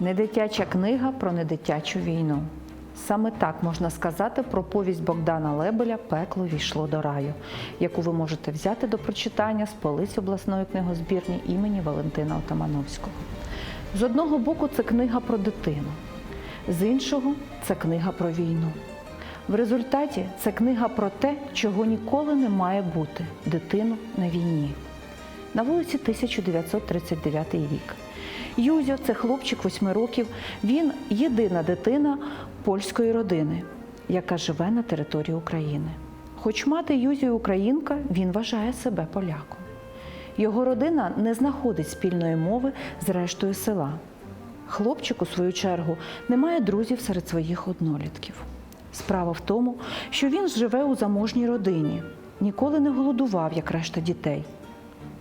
Недитяча книга про недитячу війну. Саме так можна сказати про повість Богдана Лебеля Пекло війшло до раю, яку ви можете взяти до прочитання з полиць обласної книгозбірні імені Валентина Отамановського. З одного боку, це книга про дитину, з іншого це книга про війну. В результаті це книга про те, чого ніколи не має бути дитину на війні. На вулиці 1939 рік. Юзьо це хлопчик 8 років. Він єдина дитина польської родини, яка живе на території України. Хоч мати Юзьо українка, він вважає себе поляком. Його родина не знаходить спільної мови з рештою села. Хлопчик, у свою чергу, не має друзів серед своїх однолітків. Справа в тому, що він живе у заможній родині, ніколи не голодував, як решта дітей.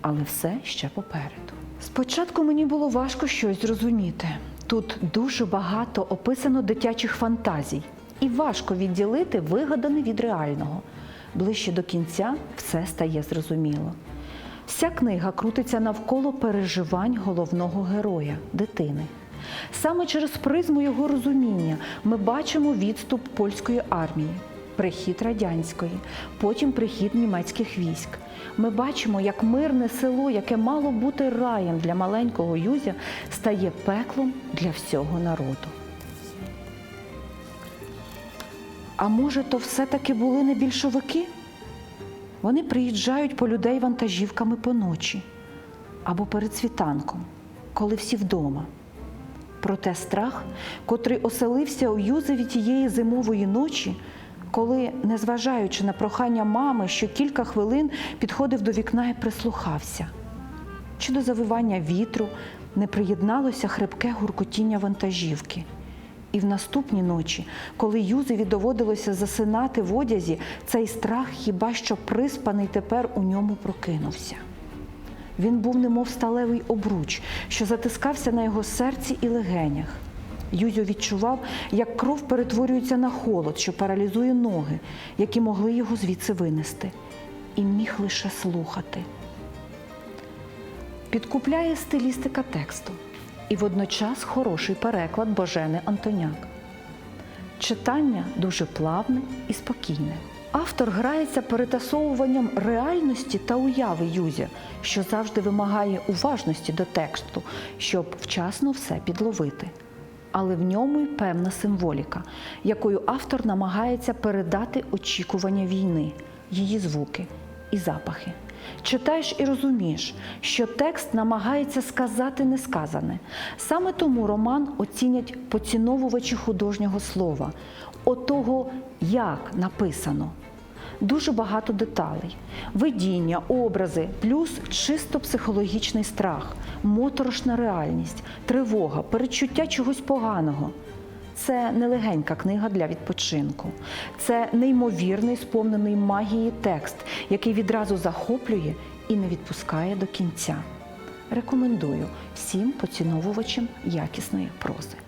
Але все ще попереду. Спочатку мені було важко щось зрозуміти. Тут дуже багато описано дитячих фантазій, і важко відділити вигадане від реального. Ближче до кінця все стає зрозуміло. Вся книга крутиться навколо переживань головного героя дитини. Саме через призму його розуміння ми бачимо відступ польської армії, прихід радянської, потім прихід німецьких військ. Ми бачимо, як мирне село, яке мало бути раєм для маленького Юзя, стає пеклом для всього народу. А може, то все-таки були не більшовики? Вони приїжджають по людей вантажівками поночі або перед світанком, коли всі вдома. Проте страх, котрий оселився у Юзеві тієї зимової ночі, коли, незважаючи на прохання мами, що кілька хвилин підходив до вікна і прислухався, чи до завивання вітру не приєдналося хрипке гуркотіння вантажівки. І в наступні ночі, коли Юзеві доводилося засинати в одязі, цей страх хіба що приспаний тепер у ньому прокинувся. Він був немов сталевий обруч, що затискався на його серці і легенях. Юзьо відчував, як кров перетворюється на холод, що паралізує ноги, які могли його звідси винести, і міг лише слухати. Підкупляє стилістика тексту і водночас хороший переклад Божени Антоняк. Читання дуже плавне і спокійне. Автор грається перетасовуванням реальності та уяви Юзя, що завжди вимагає уважності до тексту, щоб вчасно все підловити. Але в ньому й певна символіка, якою автор намагається передати очікування війни, її звуки і запахи. Читаєш і розумієш, що текст намагається сказати несказане. Саме тому роман оцінять поціновувачі художнього слова, отого, як написано. Дуже багато деталей, видіння, образи, плюс чисто психологічний страх, моторошна реальність, тривога, передчуття чогось поганого. Це не легенька книга для відпочинку. Це неймовірний, сповнений магії текст, який відразу захоплює і не відпускає до кінця. Рекомендую всім поціновувачам якісної прози.